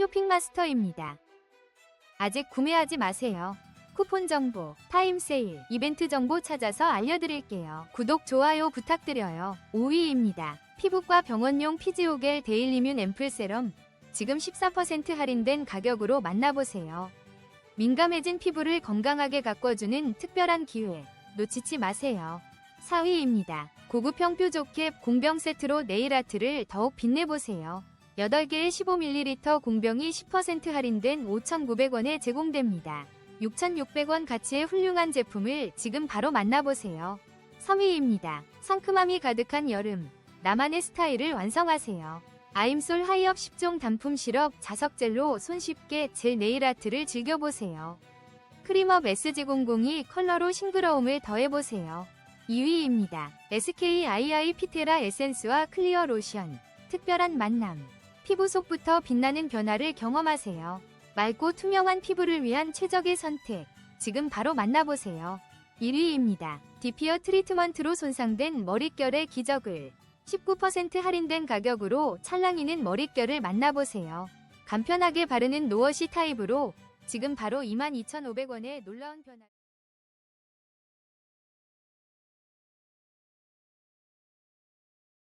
쇼핑마스터입니다. 아직 구매하지 마세요. 쿠폰 정보, 타임 세일, 이벤트 정보 찾아서 알려드릴게요. 구독, 좋아요 부탁드려요. 5위입니다. 피부과 병원용 피지오겔 데일리뮨 앰플 세럼. 지금 14% 할인된 가격으로 만나보세요. 민감해진 피부를 건강하게 가꿔주는 특별한 기회. 놓치지 마세요. 4위입니다. 고급형 뾰족캡 공병 세트로 네일 아트를 더욱 빛내보세요. 8개의 15ml 공병이 10% 할인된 5,900원에 제공됩니다. 6,600원 가치의 훌륭한 제품을 지금 바로 만나보세요. 3위입니다. 상큼함이 가득한 여름. 나만의 스타일을 완성하세요. 아임솔 하이업 10종 단품 시럽 자석 젤로 손쉽게 젤 네일 아트를 즐겨보세요. 크림업 SG00이 컬러로 싱그러움을 더해보세요. 2위입니다. SKII 피테라 에센스와 클리어 로션. 특별한 만남. 피부 속부터 빛나는 변화를 경험하세요. 맑고 투명한 피부를 위한 최적의 선택. 지금 바로 만나보세요. 1위입니다. 디피어 트리트먼트로 손상된 머릿결의 기적을 19% 할인된 가격으로 찰랑이는 머릿결을 만나보세요. 간편하게 바르는 노워시 타입으로 지금 바로 22,500원의 놀라운 변화.